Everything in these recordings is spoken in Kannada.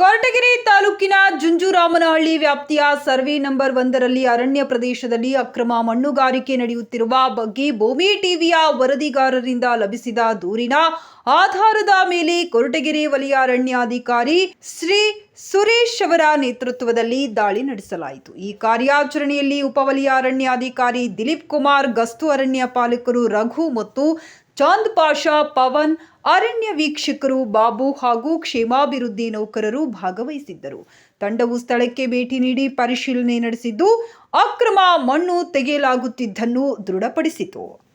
ಕೊರಟಗೆರೆ ತಾಲೂಕಿನ ಜುಂಜುರಾಮನಹಳ್ಳಿ ವ್ಯಾಪ್ತಿಯ ಸರ್ವೆ ನಂಬರ್ ಒಂದರಲ್ಲಿ ಅರಣ್ಯ ಪ್ರದೇಶದಲ್ಲಿ ಅಕ್ರಮ ಮಣ್ಣುಗಾರಿಕೆ ನಡೆಯುತ್ತಿರುವ ಬಗ್ಗೆ ಭೂಮಿ ಟಿವಿಯ ವರದಿಗಾರರಿಂದ ಲಭಿಸಿದ ದೂರಿನ ಆಧಾರದ ಮೇಲೆ ಕೊರಟಗೆರೆ ವಲಯ ಅರಣ್ಯಾಧಿಕಾರಿ ಶ್ರೀ ಸುರೇಶ್ ಅವರ ನೇತೃತ್ವದಲ್ಲಿ ದಾಳಿ ನಡೆಸಲಾಯಿತು. ಈ ಕಾರ್ಯಾಚರಣೆಯಲ್ಲಿ ಉಪವಲಯ ಅರಣ್ಯಾಧಿಕಾರಿ ದಿಲೀಪ್ ಕುಮಾರ್, ಗಸ್ತು ಅರಣ್ಯ ಪಾಲಕರು ರಘು ಮತ್ತು ಚಾಂದ್ ಪಾಷಾ, ಪವನ್, ಅರಣ್ಯ ವೀಕ್ಷಕರು ಬಾಬು ಹಾಗೂ ಕ್ಷೇಮಾಭಿವೃದ್ಧಿ ನೌಕರರು ಭಾಗವಹಿಸಿದ್ದರು. ತಂಡವು ಸ್ಥಳಕ್ಕೆ ಭೇಟಿ ನೀಡಿ ಪರಿಶೀಲನೆ ನಡೆಸಿದ್ದು, ಅಕ್ರಮ ಮಣ್ಣು ತೆಗೆಯಲಾಗುತ್ತಿದ್ದನ್ನು ದೃಢಪಡಿಸಿತು.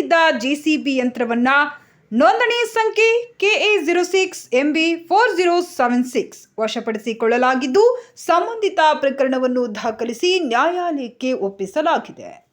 ಸ್ಥಳದಲ್ಲಿದ್ದ ಜೆಸಿಬಿ ಯಂತ್ರವನ್ನ ನೋಂದಣಿ ಸಂಖ್ಯೆ KA zero six MB four zero seven six ವಶಪಡಿಸಿಕೊಳ್ಳಲಾಗಿದ್ದು, ಸಂಬಂಧಿತ ಪ್ರಕರಣವನ್ನು ದಾಖಲಿಸಿ ನ್ಯಾಯಾಲಯಕ್ಕೆ ಒಪ್ಪಿಸಲಾಗಿದೆ.